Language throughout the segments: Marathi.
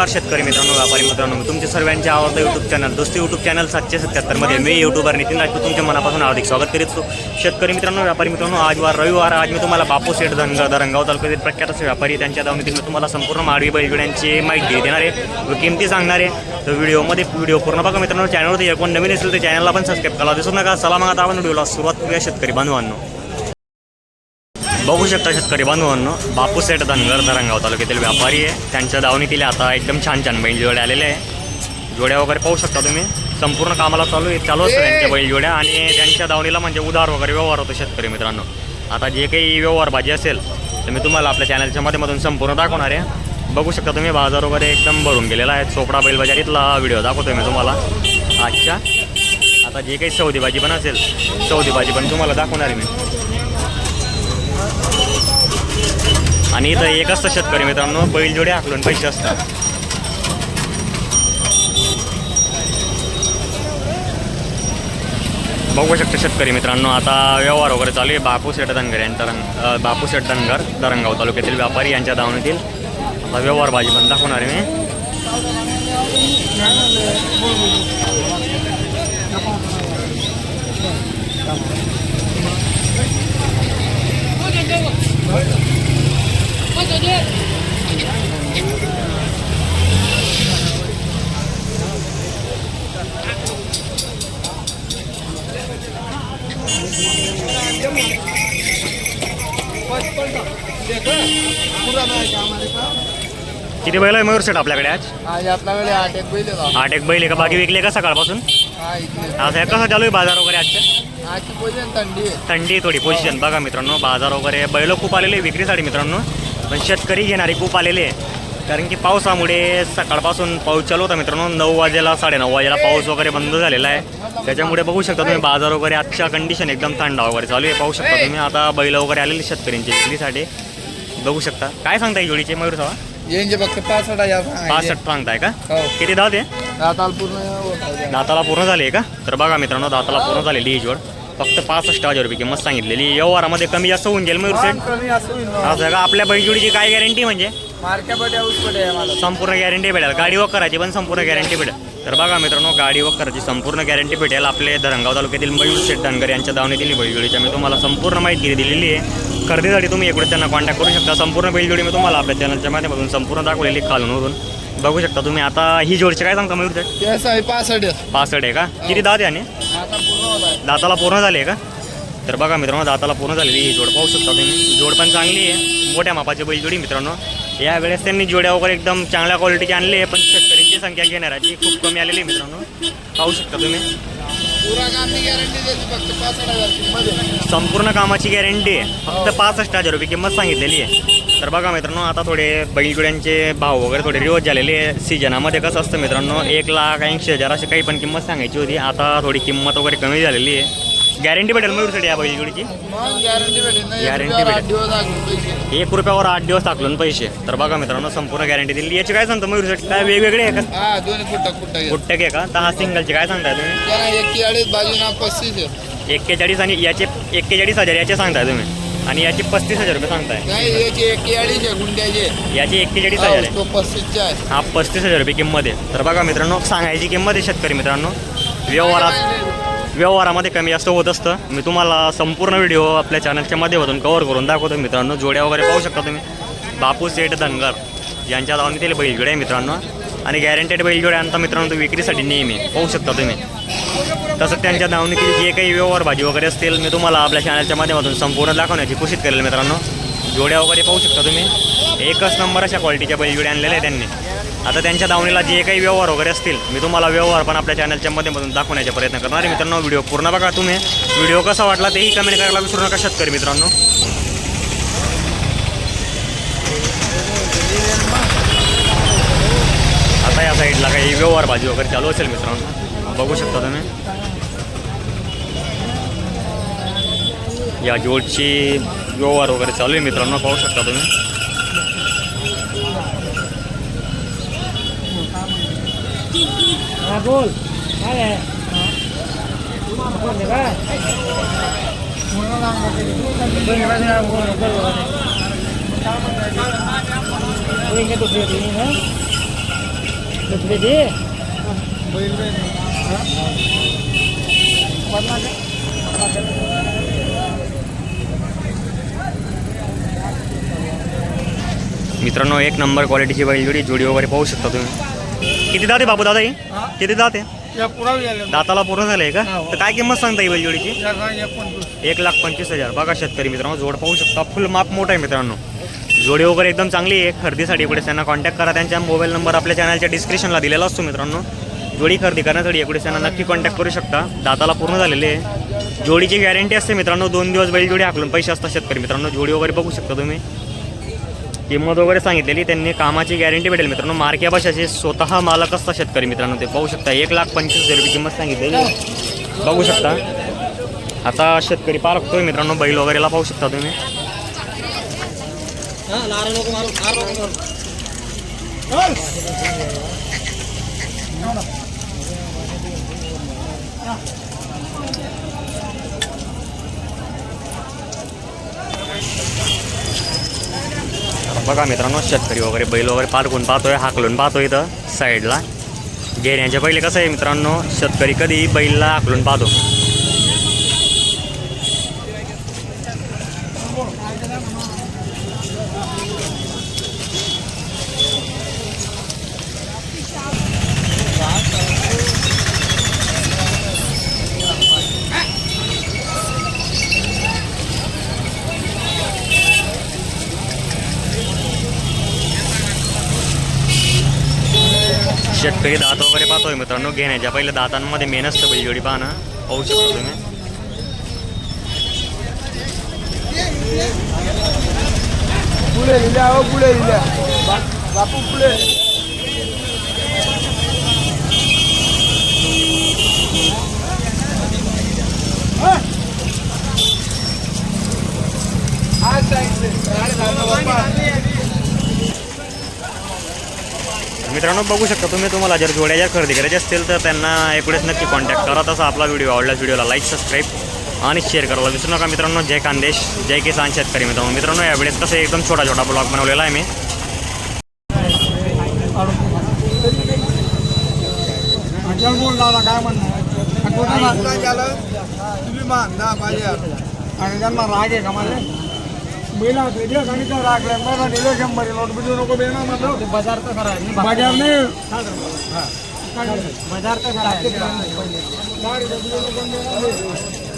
नमस्कार शेतकरी मित्रांनो व्यापारी मित्रांनो तुमचे सर्वांचे आवडतं YouTube channel Dosti YouTube channel सातशे सत्याहत्तरमध्ये मी यूट्यूबर नितीन राजपूत तुमच्या मनापासून हार्दिक स्वागत करीत असतो. शेतकरी मित्रांनो व्यापारी मित्रांनो आज वार रविवार आज मी तुम्हाला बापू सेठ धनगर धरणगाव तालुक्यातील प्रख्यात असे व्यापारी त्यांच्या दावणीतील मी तुम्हाला संपूर्ण माडवी बैलगड्यांची माहिती देणार आहे व किमती सांगणार आहे. तर व्हिडिओमध्ये व्हिडिओ पूर्ण बघा मित्रांनो चॅनलवरती कोण नवीन असेल तर चॅनलला पण सबस्क्राईब करा. दिसू नका चला मग आता आपण व्हिडिओला सुरुवात करूया शेतकरी बांधवांनो. बघू शकता शेतकरी बांधवांनो बापू सेठ धनगर धरणगाव तालुक्यातील व्यापारी आहे. त्यांच्या दावणीतील आता एकदम छान छान बैल जोड्या आलेले आहे. जोड्या वगैरे पाहू शकता तुम्ही. संपूर्ण कामाला चालू आहे चालू असतं त्यांच्या बैल जोड्या आणि त्यांच्या दावणीला म्हणजे उधार वगैरे व्यवहार होतो शेतकरी मित्रांनो. आता जे काही व्यवहार भाजी असेल तर मी तुम्हाला आपल्या चॅनलच्या माध्यमातून संपूर्ण दाखवणार आहे. बघू शकता तुम्ही बाजार वगैरे एकदम भरून गेलेला आहे. चोपडा बैल बाजारीतला व्हिडिओ दाखवतोय मी तुम्हाला. आजच्या आता जे काही सौदी भाजी पण असेल सौदी भाजी पण तुम्हाला दाखवणार आहे मी. आणि इथं एक असतं शेतकरी मित्रांनो बैलजोडे हाकलून पैसे असतात. बघू शकता शेतकरी मित्रांनो आता व्यवहार वगैरे चालू आहे. बापू शेठ धनगर यांच्या रंग बापू शेठ धनगर दरंगाव तालुक्यातील व्यापारी यांच्या दावणीतील आता व्यवहार भाजी पण दाखवणार आहे मी. किती बैल आहे मयूर शेठ आपल्याकडे आज? आज आपल्याकडे आठ एक बैल आहेत. आठ एक बैल आहे का? बाकी विकले का सकाळपासून? हा इथे आता कसं चालू आहे बाजार वगैरे आजच्या आजची पोझिशन थंडी आहे. थंडी थोडी पोझिशन बघा मित्रांनो बाजार वगैरे बैल खूप आलेले आहे विक्रीसाठी मित्रांनो. पण शेतकरी घेणारे खूप आलेले आहे कारण की पावसामुळे सकाळपासून पाऊस चालू होता मित्रांनो. नऊ वाजेला साडेनऊ वाजेला पाऊस वगैरे बंद झालेला आहे. त्याच्यामुळे बघू शकता तुम्ही बाजार वगैरे आजच्या कंडिशन एकदम थंडा वगैरे चालू आहे. पाहू शकता तुम्ही आता बैल वगैरे आलेले शेतकऱ्यांची विक्रीसाठी बघू शकता. काय सांगताय जोडीचे मयूर सावा? पासष्ट सांगताय का? हो. किती दात आहे? दाताला पूर्ण. दाताला पूर्ण झाली आहे का? तर बघा मित्रांनो दाताला पूर्ण झालेली ही जोड. फक्त पासष्ट हजार रुपये किंमत सांगितलेली. व्यवहारामध्ये कमी जास्त होऊन जाईल मयूर सेट कमी असं का? आपल्या बैलजोडीची काय गॅरंटी म्हणजे? आहे मला संपूर्ण गॅरंटी भेटेल. गाडी वक करायची पण संपूर्ण गॅरंटी भेटेल. तर बघा मित्रांनो गाडी वक करायची संपूर्ण गॅरंटी भेटेल. आपले धरणगाव तालुक्यातील मयूर शेठ धनगर यांच्या दावणीतील बैलजोडीच्या मी तुम्हाला संपूर्ण माहिती दिलेली आहे. खरेदीसाठी तुम्ही इकडे त्यांना कॉन्टॅक्ट करू शकता. संपूर्ण बैलजोडी मी तुम्हाला आपल्या चॅनलच्या माध्यमातून संपूर्ण दाखवलेली खालून वरून बघू शकता तुम्ही. आता ही जोडची काय सांगता मयूर आहे पासष्ट आहे. पासष्ट आहे का? किती दात आहे दाताला पूर्ण झाली आहे का? तर बघा मित्रांनो दाताला पूर्ण झालेली ही जोड. पाहू शकता तुम्ही. जोड पण चांगली आहे. मोठ्या मापाची बैलजोडी मित्रांनो. यावेळेस त्यांनी जोड्या वगैरे एकदम चांगल्या क्वालिटीची आणली आहे पण शेतकऱ्यांची संख्या घेणाऱ्याची खूप कमी आलेली आहे मित्रांनो. पाहू शकता तुम्ही. संपूर्ण कामाची गॅरंटी आहे. फक्त पासष्ट हजार रुपये किंमत सांगितलेली आहे. तर बघा मित्रांनो आता थोडे बैलजोड्यांचे भाव वगैरे थोडे रिवर्स झालेले आहे. सीजनामध्ये कसं असतं मित्रांनो एक लाख ऐंशी हजार अशी काही पण किंमत सांगायची होती. आता थोडी किंमत वगैरे कमी झालेली आहे. गॅरंटी भेटेल मयूरसाठी या बैलजोडीची मग गॅरंटी भेटेल नाही Guarantee याच्यावर आठ भेटेल. दिवस लागून पैसे. एक रुपयावर आठ दिवस टाकलं पैसे. तर बघा मित्रांनो संपूर्ण गॅरंटी दिली याची काय सांगतो मयूरसाठी? काय वेगवेगळे आहे का? हा दोन्ही फुट फुट घ्या गुट्टके का? तर हा सिंगलचे काय सांगताय तुम्ही? त्याला एक अडीच बाजूना पस्तीस आहे. एक्केचाळीस आणि याचे एक्केचाळीस हजार याचे सांगताय तुम्ही. आणि याची पस्तीस हजार रुपये सांगताय. नाही याची एक अडीच आहे गुंड्याचे. याची एक्केचाळीस हजार आहे. तो पस्तीसचा आहे. हा पस्तीस हजार रुपये किंमत आहे. तर बघा मित्रांनो सांगायची किंमत आहे शेतकरी मित्रांनो. व्यवहारात व्यवहारामध्ये कमी जास्त होत असतं. मी तुम्हाला संपूर्ण व्हिडिओ आपल्या चॅनलच्या माध्यमातून कव्हर करून दाखवतो. मित्रांनो जोड्या वगैरे पाहू शकता तुम्ही. बापू सेठ धनगर. यांच्या दावणीतील बैलजोड्या आहे मित्रांनो. आणि गॅरंटेड बैलजोड्या आणता मित्रांनो विक्रीसाठी नेहमी पाहू शकता तुम्ही. तसंच त्यांच्या दावणीतील जे काही व्यवहार भाजी वगैरे असतील मी तुम्हाला आपल्या चॅनलच्या माध्यमातून संपूर्ण दाखवण्याची कोशिश करेल मित्रांनो. जोड्या वगैरे पाहू शकता तुम्ही. एकच नंबर अशा क्वालिटीच्या बैलजोड्या आणलेल्या आहे त्यांनी. आता त्यांच्या दावणीला जे काही व्यवहार वगैरे असतील मी तुम्हाला व्यवहार पण आपल्या चॅनलच्या माध्यमातून दाखवण्याचा प्रयत्न करणार आहे. मित्रांनो व्हिडिओ पूर्ण बघा तुम्ही. व्हिडिओ कसा वाटला तेही कमेंट करायला विसरू नका शेतकरी मित्रांनो. आता या साईडला काही व्यवहार भाजी वगैरे चालू असेल मित्रांनो. बघू शकता तुम्ही. या जोडची व्यवहार वगैरे चालू आहे मित्रांनो पाहू शकता तुम्ही. बोल. काय आहे? बोल काय दुसरी दे मित्रांनो एक नंबर क्वालिटीची बैलजोडी जोडी वगैरे पाहू शकता तुम्ही. किती दाते बापू दादा ही? हा? किती दाते या गेले दाताला पूर्ण झाले का? तर काय किंमत सांगता येईल या एकोणतीस. एक लाख पंचवीस हजार. बघा शेतकरी मित्रांनो जोड पाहू शकता. फुल माप मोठा आहे मित्रांनो. जोडी वगैरे एकदम चांगली आहे. खरेदीसाठी इकडे त्यांना कॉन्टॅक्ट करा. त्यांच्या मोबाईल नंबर आपल्या चॅनलच्या डिस्क्रिप्शनला दिलेला असतो मित्रांनो. जोडी खरेदी करण्यासाठी इकडे त्यांना नक्की कॉन्टॅक्ट करू शकता. दाताला पूर्ण झालेले आहे. जोडीची गॅरंटी असते मित्रांनो दोन दिवस बैल जोडी हाकलून पैसे असतात शेतकरी मित्रांनो. जोडी वगैरे बघू शकता तुम्ही. किंमत वगैरे सांगितलेली त्यांनी कामाची गॅरंटी भेटेल मित्रांनो. मार्क्या भाषाचे स्वतः मालक असतात शेतकरी मित्रांनो ते. पाहू शकता एक लाख पंचवीस हजार रुपये किंमत सांगितलेली. बघू शकता. आता शेतकरी पारखतोय मित्रांनो बैल वगैरेला पाहू शकता तुम्ही. बघा मित्रांनो शेतकरी वगैरे बैल वगैरे पारखून पाहतोय हाकलून पाहतोय इथं साईडला घेण्याच्या पहिले कसं आहे मित्रांनो शेतकरी कधी बैलला हाकलून पाहतो. शेतकरी दात वगैरे पाहतोय मित्रांनो घेण्याच्या पहिले दातांमध्ये मेन असतं बैलजोडी पाहणं पाहू शकता तुम्ही पुढे लिहिल्या हो पुढे लिहिल्या बा- बापू पुढे मित्रांनो बघू शकता तुम्ही तुम्हाला जर जोड्या जर खरेदी करायची असतील तर त्यांना एकवेळेस नक्की कॉन्टॅक्ट करा. तसा आपला व्हिडिओ आवडल्यास व्हिडिओला लाईक सबस्क्राईब आणि शेअर करायला विसरू नका मित्रांनो. जय खानदेश जय किसान शेतकरी मित्रांनो. मित्रांनो यावेळेस कसं एकदम छोटा छोटा ब्लॉग बनवलेला आहे मी. काय म्हणणार तुम्ही आणि त्यांना राग आहे का मला महिला दिवस आणि त्या रागल्या मला दिलं शंभर नोट बिजू नको देणार म्हणलं बाजार तर करा बाजार नाही बाजार तर करा गाडी बिजू नको देणार.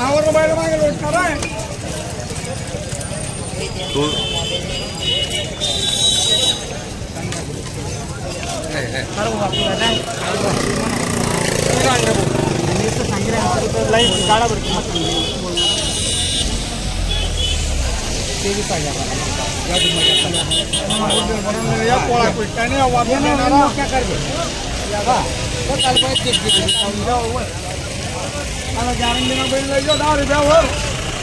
आवर बाहेर मागे लोट करा तू गाडा भरती तेवीस हजार या पोळा पिठाने वाजून येणारा क्या कर दे